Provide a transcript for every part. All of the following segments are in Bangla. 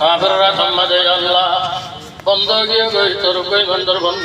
কাফেররা সম্মাদে আল্লাহ। বন্ধ গিয়ে গই তোর কই বন্ধর বন্ধ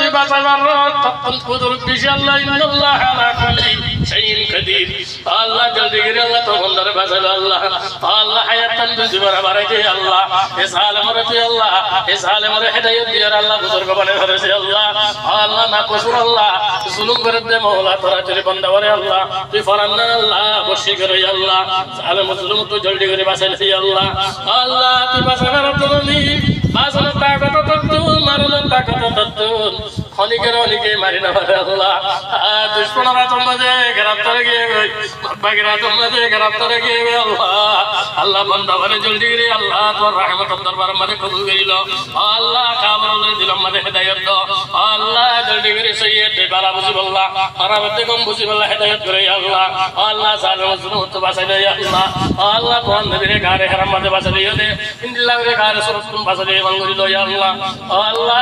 আল্লাহ তুই জলদি করে বাঁচাইলি আল্লাহ তুই মারানোর তাকত তত্তুন অনেকে মারি না পারে আল্লাহ দুশ্মনরা তোমাদের গ্রেফতারে গিয়ে গই বাগিরা তোমাদের গ্রেফতারে গিয়ে আল্লাহ আল্লাহ বন্দা বলে জলদি করে আল্লাহ তোর রহমত দরবার মাঝে কবুল করিল আল্লাহ কামর দিলাম মাঝে হেদায়ত দাও আল্লাহ জলদি করে সৈয়দ বালা বুঝি বললা আরামতে কম বুঝি বললা হেদায়ত করে আল্লাহ আল্লাহ জালেম জুলুম তো বাঁচাই দে আল্লাহ আল্লাহ কোন নবীরে গারে হারাম মাঝে বাঁচাই দে ইন্দিল্লাহ রে গারে সরস তুমি বাঁচাই দিয়ে মাঙ্গুরি আল্লাহ আল্লাহ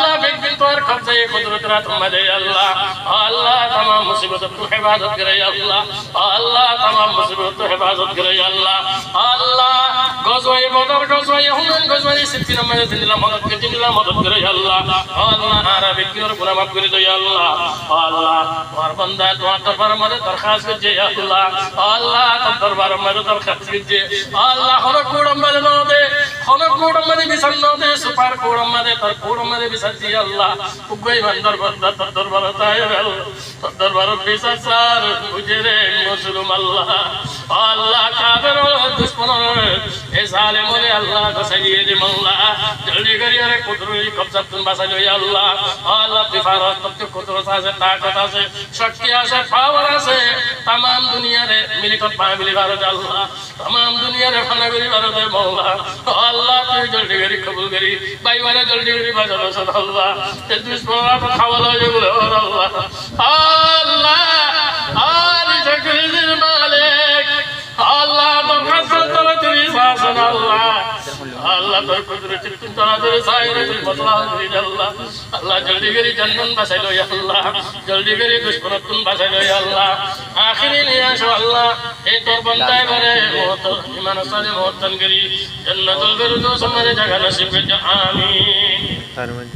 বিন তোর খরচে কুদরত রাত মদে আল্লাহ আল্লাহ तमाम मुसीबत तू हिफाजत करे अल्लाह अल्लाह तमाम मुसीबत तू हिफाजत करे अल्लाह अल्लाह গজওয়াই বদর গজওয়াই হুনান গজওয়াই সিদ্দিন আমাদের দিনলা মদদ করে দিনলা মদদ করে আল্লাহ আল্লাহ আরা বিকির গুনাহ মাফ করে দেয় আল্লাহ আল্লাহ তোমার বান্দা তোমার দরবার মধ্যে দরখাস্ত করছে আল্লাহ আল্লাহ তোর দরবার মধ্যে দরখাস্ত করছে আল্লাহ হর কোড়ম মধ্যে ন দে হর কোড়ম মধ্যে বিছান ন দে সুপার কোড়ম মধ্যে তোর কোড়ম মধ্যে বিছান দিয়ে আল্লাহ। উগই বান্দার বান্দা, তোর দরবার আল্লাহ তোর দরবার বিছান সার, বুঝে রে মুসলিম আল্লাহ। আল্লাহ কাবের দুশ্মন এ জালেমনে আল্লাহ গসাই দিয়ে দে মাওলা। জলদি করি আরে কুদরতি কবজা তুন বাসা লই আল্লাহ। আল্লাহ তুই ফারত তত্ত্ব কুদরত আছে, তাকত আছে, শক্তি আছে পাওয়ার আছে তাম দুনিয়ারে মিলিকত পায় বলি ভারত আল্লাহ। তাম দুনিয়ারে ফানা করি ভারত মাওলা আল্লাহ তুই জলদি করি কবুল করি বাইবারে জলদি করি বাজা বাসা আল্লাহ এ দুশ্মনরা তো খাওয়া লয় বলে আল্লাহ আল্লাহ আর শকরির মালিক আল্লাহ দরখাস্ত তোরা তুই শাসন আল্লাহ আল্লাহ তোর কুদরত তুই তোরা তোর সাইরে তুই বদলা করি আল্লাহ আল্লাহ, জলদি করে জান্নাত বাসাইলো ইয়া আল্লাহ, জলদি করে দুশমন তুম বাসাইলো ইয়া আল্লাহ। আখিরি নিয়ে আসো আল্লাহ, এই তোর বান্দায় বারে মত ইমান সালে মত করি। জান্নাতুল ফিরদৌস আমাদের জায়গা নসিব করে আমিন